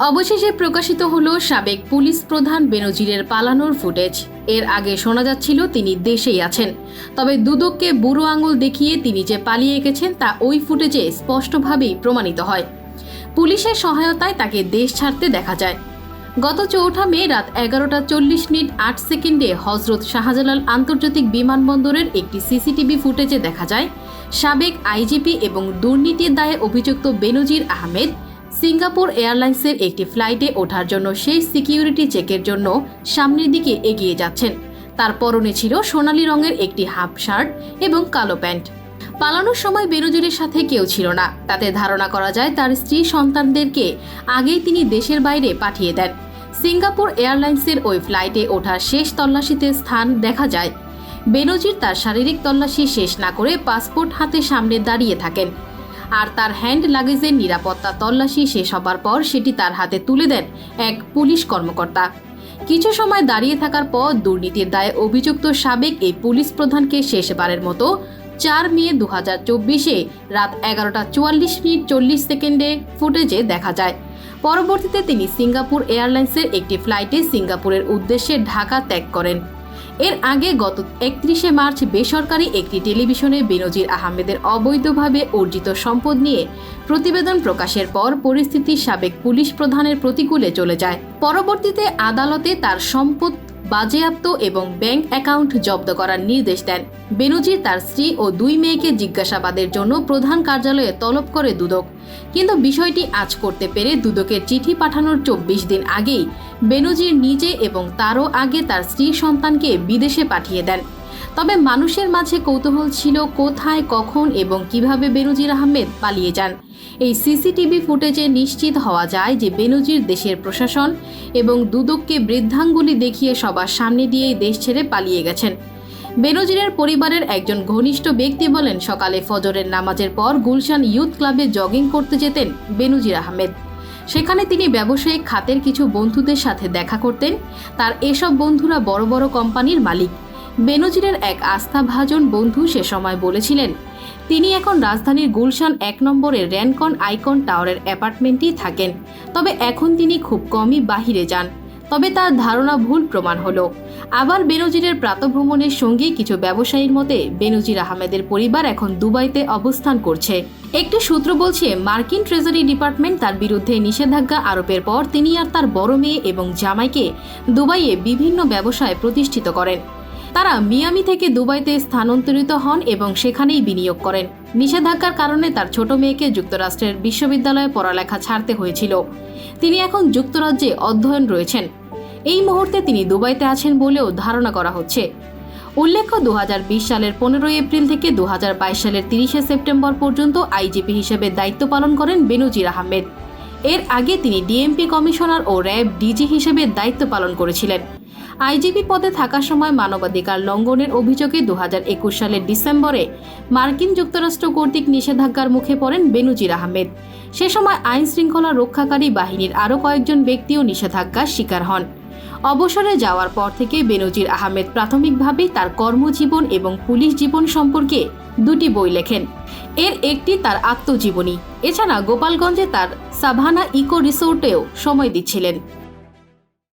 অবশেষে প্রকাশিত হলো সাবেক পুলিশ প্রধান বেনজিরের পালানোর ফুটেজ। এর আগে শোনা যাচ্ছিল তিনি দেশেই আছেন। তবে দুদককে বুড়ো আঙুল দেখিয়ে তিনি যে পালিয়ে গেছেন তা ওই ফুটেজে স্পষ্টভাবেই প্রমাণিত হয়। পুলিশের সহায়তায় তাকে দেশ ছাড়তে দেখা যায়। গত চৌঠা মে রাত এগারোটা চল্লিশ মিনিট আট সেকেন্ডে হজরত শাহজালাল আন্তর্জাতিক বিমানবন্দরের একটি সিসিটিভি ফুটেজে দেখা যায়, সাবেক আইজিপি এবং দুর্নীতির দায়ে অভিযুক্ত বেনজির আহমেদ সিঙ্গাপুর এয়ারলাইন্সের একটি ফ্লাইটে ওঠার জন্য সেই সিকিউরিটি চেকের জন্য সামনের দিকে এগিয়ে যাচ্ছেন। তার পরনে ছিল সোনালি রঙের একটি হাফ শার্ট এবং কালো প্যান্ট। পালানোর সময় বেনজিরের সাথে কেউ ছিল না। তাতে ধারণা করা যায় তার স্ত্রী সন্তানদেরকে আগেই তিনি দেশের বাইরে পাঠিয়ে দেন। সিঙ্গাপুর এয়ারলাইন্সের ওই ফ্লাইটে ওঠার শেষ তল্লাশিতে স্থান দেখা যায়। বেনজির তার শারীরিক তল্লাশি শেষ না করে পাসপোর্ট হাতে সামনে দাঁড়িয়ে থাকেন। আর তার হ্যান্ড লাগেজের নিরাপত্তা তল্লাশি শেষ হবার পর সেটি তার হাতে তুলে দেন এক পুলিশ কর্মকর্তা। কিছু সময় দাঁড়িয়ে থাকার পর দুর্নীতির দায়ে অভিযুক্ত সাবেক এই পুলিশ প্রধানকে শেষবারের মতো চার মে দু হাজার চব্বিশে রাত এগারোটা চুয়াল্লিশ মিনিট চল্লিশ সেকেন্ডে ফুটেজে দেখা যায়। পরবর্তীতে তিনি সিঙ্গাপুর এয়ারলাইন্সের একটি ফ্লাইটে সিঙ্গাপুরের উদ্দেশ্যে ঢাকা ত্যাগ করেন। এর আগে গত একত্রিশে মার্চ বেসরকারি একটি টেলিভিশনে বেনজির আহমেদের অবৈধভাবে অর্জিত সম্পদ নিয়ে প্রতিবেদন প্রকাশের পর পরিস্থিতি সাবেক পুলিশ প্রধানের প্রতিকূলে চলে যায়। পরবর্তীতে আদালতে তার সম্পদ বাজেয়াপ্ত এবং ব্যাংক অ্যাকাউন্ট জব্দ করার নির্দেশ দেন। বেনুজি তার স্ত্রী ও দুই মেয়েকে জিজ্ঞাসাবাদের জন্য প্রধান কার্যালয়ে তলব করে দুদক। কিন্তু বিষয়টি আজ করতে পেরে দুদকের চিঠি পাঠানোর চব্বিশ দিন আগেই বেনুজির নিজে এবং তারও আগে তার স্ত্রী সন্তানকে বিদেশে পাঠিয়ে দেন। তবে মানুষের মাঝে কৌতূহল ছিল কোথায়, কখন এবং কীভাবে বেনজির আহমেদ পালিয়ে যান। এই সিসিটিভি ফুটেজে নিশ্চিত হওয়া যায় যে বেনজির দেশের প্রশাসন এবং দুদককে বৃদ্ধাঙ্গুলি দেখিয়ে সবার সামনে দিয়েই দেশ ছেড়ে পালিয়ে গেছেন। বেনজিরের পরিবারের একজন ঘনিষ্ঠ ব্যক্তি বলেন, সকালে ফজরের নামাজের পর গুলশান ইউথ ক্লাবে জগিং করতে যেতেন বেনজির আহমেদ। সেখানে তিনি ব্যবসায়িক খাতের কিছু বন্ধুদের সাথে দেখা করতেন। তার এসব বন্ধুরা বড় বড় কোম্পানির মালিক। বেনজিরের এক আস্থাভাজন বন্ধু সে সময় বলেছিলেন, তিনি এখন রাজধানীর গুলশান এক নম্বরের র্যানকন আইকন টাওয়ারের অ্যাপার্টমেন্টেই থাকেন। তবে এখন তিনি খুব কমই বাহিরে যান। তবে তার ধারণা ভুল প্রমাণ হলো। আবার বেনজিরের প্রাতভ্রমণের সঙ্গে কিছু ব্যবসায়ীর মতে, বেনজির আহমেদের পরিবার এখন দুবাইতে অবস্থান করছে। একটি সূত্র বলছে, মার্কিন ট্রেজারি ডিপার্টমেন্ট তার বিরুদ্ধে নিষেধাজ্ঞা আরোপের পর তিনি আর তার বড় মেয়ে এবং জামাইকে দুবাইয়ে বিভিন্ন ব্যবসায় প্রতিষ্ঠিত করেন। তারা মিয়ামি থেকে দুবাইতে স্থানান্তরিত হন এবং সেখানেই বিনিয়োগ করেন। নিষেধাজ্ঞার কারণে তার ছোট মেয়েকে যুক্তরাষ্ট্রের বিশ্ববিদ্যালয়ে পড়ালেখা ছাড়তে হয়েছিল। তিনি এখন যুক্তরাজ্যে অধ্যয়ন রয়েছেন। এই মুহূর্তে তিনি দুবাইতে আছেন বলেও ধারণা করা হচ্ছে। উল্লেখ্য দু হাজার বিশ সালের পনেরোই এপ্রিল থেকে দু হাজার বাইশ সালের তিরিশে সেপ্টেম্বর পর্যন্ত আইজিপি হিসেবে দায়িত্ব পালন করেন বেনজির আহমেদ। এর আগে তিনি ডিএমপি কমিশনার ও র্যাব ডিজি হিসেবে দায়িত্ব পালন করেছিলেন। আইজিপি পদে থাকার সময় মানবাধিকার লঙ্ঘনের অভিযোগে দু হাজার একুশ সালের ডিসেম্বরে মার্কিন যুক্তরাষ্ট্র কর্তৃক নিষেধাজ্ঞার মুখে পড়েন বেনুজির আহমেদ। সে সময় আইন শৃঙ্খলা রক্ষাকারী বাহিনীর আরও কয়েকজন ব্যক্তিও নিষেধাজ্ঞার শিকার হন। অবসরে যাওয়ার পর থেকে বেনজির আহমেদ প্রাথমিকভাবেই তার কর্মজীবন এবং পুলিশ জীবন সম্পর্কে দুটি বই লেখেন। এর একটি তার আত্মজীবনী। এছাড়া গোপালগঞ্জে তার সাভানা ইকো রিসোর্টেও সময় দিচ্ছিলেন।